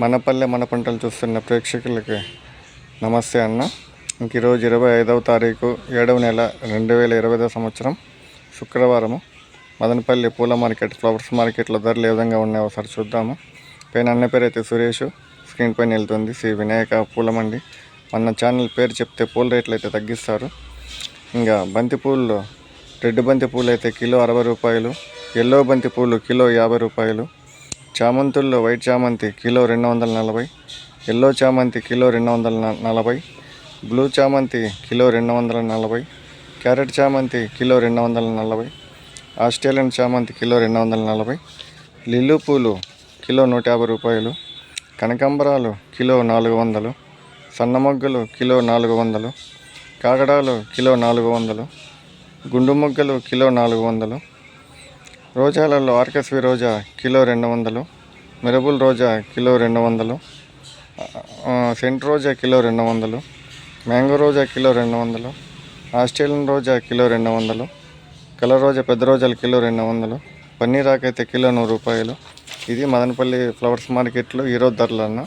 మన పల్లె మన పంటలు చూస్తున్న ప్రేక్షకులకి నమస్తే అన్న. ఇంక ఈరోజు ఇరవై ఐదవ తారీఖు ఏడవ నెల రెండు వేల ఇరవై సంవత్సరం శుక్రవారము. మదనపల్లి పూల మార్కెట్ ఫ్లవర్స్ మార్కెట్లో ధరలు ఏ విధంగా ఉన్నాయో ఒకసారి చూద్దాము. పైన అన్న పేరు అయితే సురేష్ స్క్రీన్ పైన వెళ్తుంది శ్రీ వినాయక పూలమండి. మన ఛానల్ పేరు చెప్తే పూల రేట్లు అయితే తగ్గిస్తారు. ఇంకా బంతి పూలు రెడ్ బంతి పూలు అయితే కిలో అరవై రూపాయలు ఎల్లో బంతి పూలు కిలో యాభై రూపాయలు చామంతుల్లో వైట్ చామంతి కిలో రెండు వందల నలభై ఎల్లో చామంతి కిలో రెండు వందల నలభై బ్లూ చామంతి కిలో రెండు వందల నలభై క్యారెట్ చామంతి కిలో రెండు వందల నలభై ఆస్ట్రేలియన్ చామంతి కిలో రెండు వందల నలభై లిల్లు పూలు కిలో నూట యాభై రూపాయలు కనకాంబరాలు కిలో నాలుగు వందలు సన్న మొగ్గలు కిలో నాలుగు వందలు కాగడాలు కిలో నాలుగు వందలు గుండు మొగ్గలు కిలో నాలుగు వందలు రోజాలలో ఆర్కస్వి రోజా కిలో రెండు వందలు మిరబుల్ రోజా కిలో రెండు వందలు సెంట్ రోజా కిలో రెండు వందలు మ్యాంగో రోజా కిలో రెండు వందలు ఆస్ట్రేలియన్ రోజా కిలో రెండు వందలు కలర్ రోజా పెద్ద రోజాలు కిలో రెండు వందలు పన్నీర్ ఆకైతే కిలో నూరు రూపాయలు. ఇది మదనపల్లి ఫ్లవర్స్ మార్కెట్లో ఈరోజు ధరలు అన్న.